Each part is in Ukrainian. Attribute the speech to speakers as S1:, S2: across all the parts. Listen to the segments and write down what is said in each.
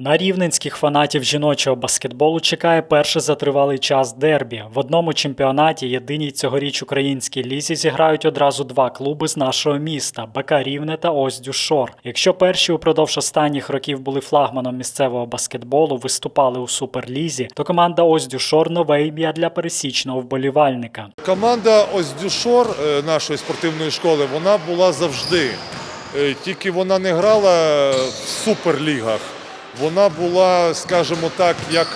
S1: На рівненських фанатів жіночого баскетболу чекає перше за тривалий час дербі. В одному чемпіонаті єдиній цьогоріч українській лізі зіграють одразу два клуби з нашого міста БК Рівне та Оздю Шор. Якщо перші упродовж останніх років були флагманом місцевого баскетболу, виступали у суперлізі, то команда Оздю Шор нове ім'я для пересічного вболівальника.
S2: Команда Оздюшор е, нашої спортивної школи вона була завжди. Е, Тільки вона не грала в суперлігах. Вона була, скажімо так, як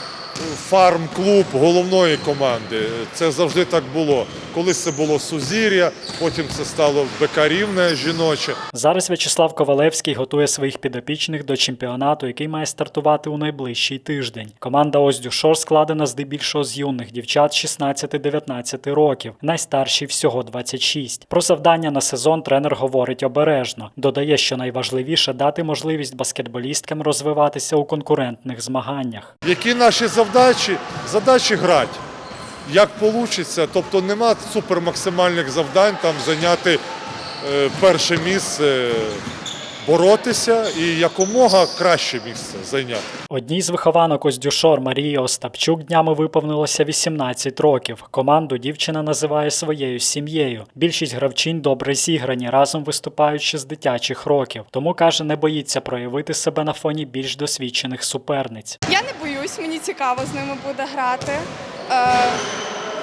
S2: фарм-клуб головної команди. Це завжди так було. Колись це було Сузір'я, потім це стало БК Рівне жіноче.
S1: Зараз В'ячеслав Ковалевський готує своїх підопічних до чемпіонату, який має стартувати у найближчий тиждень. Команда Оздю Шор складена здебільшого з юних дівчат 16-19 років, найстарші всього 26. Про завдання на сезон тренер говорить обережно. Додає, що найважливіше дати можливість баскетболісткам розвиватися у конкурентних змаганнях.
S2: Які наші завдачі? Задачі грати. Як вийде, тобто нема супермаксимальних завдань там зайняти е, перше місце, боротися і якомога краще місце зайняти.
S1: Одній з вихованок Оздюшор Марії Остапчук днями виповнилося 18 років. Команду дівчина називає своєю сім'єю. Більшість гравчинь добре зіграні, разом виступають ще з дитячих років. Тому каже, не боїться проявити себе на фоні більш досвідчених суперниць.
S3: Я не боюсь, мені цікаво з ними буде грати. Е,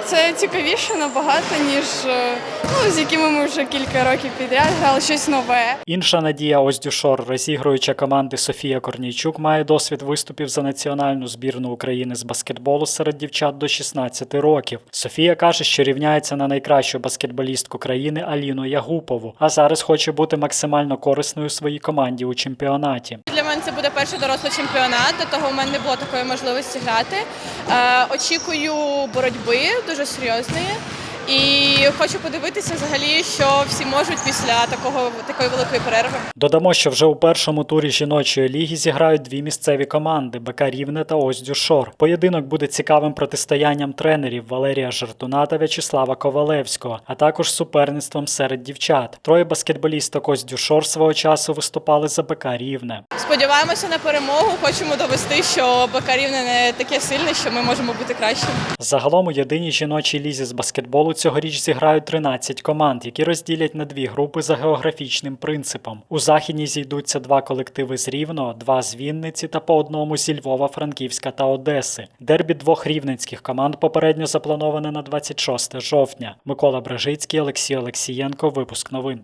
S3: Це цікавіше набагато, ніж е, ну, з якими ми вже кілька років підряд грали щось нове.
S1: Інша надія Оздюшор, розігруюча команди Софія Корнійчук, має досвід виступів за національну збірну України з баскетболу серед дівчат до 16 років. Софія каже, що рівняється на найкращу баскетболістку країни Аліну Ягупову, а зараз хоче бути максимально корисною своїй команді у чемпіонаті.
S4: Мене це буде перший дорослий чемпіонат, до того у мене не було такої можливості грати. Е, очікую боротьби дуже серйозної. І хочу подивитися взагалі, що всі можуть після такого такої великої перерви.
S1: Додамо, що вже у першому турі жіночої ліги зіграють дві місцеві команди БК Рівне та Оздю Шор. Поєдинок буде цікавим протистоянням тренерів Валерія Жартуна та В'ячеслава Ковалевського, а також суперництвом серед дівчат. Троє баскетболісток Оздю Шор свого часу виступали за БК Рівне.
S4: Сподіваємося на перемогу. Хочемо довести, що Бакарівне не таке сильне, що ми можемо бути кращими.
S1: Загалом у єдиній жіночій лізі з баскетболу цьогоріч зіграють 13 команд, які розділять на дві групи за географічним принципом. У західній зійдуться два колективи з Рівного, два з Вінниці та по одному зі Львова, Франківська та Одеси. Дербі двох рівненських команд попередньо заплановане на 26 жовтня. Микола Бражицький, Олексій Олексієнко. Випуск новин.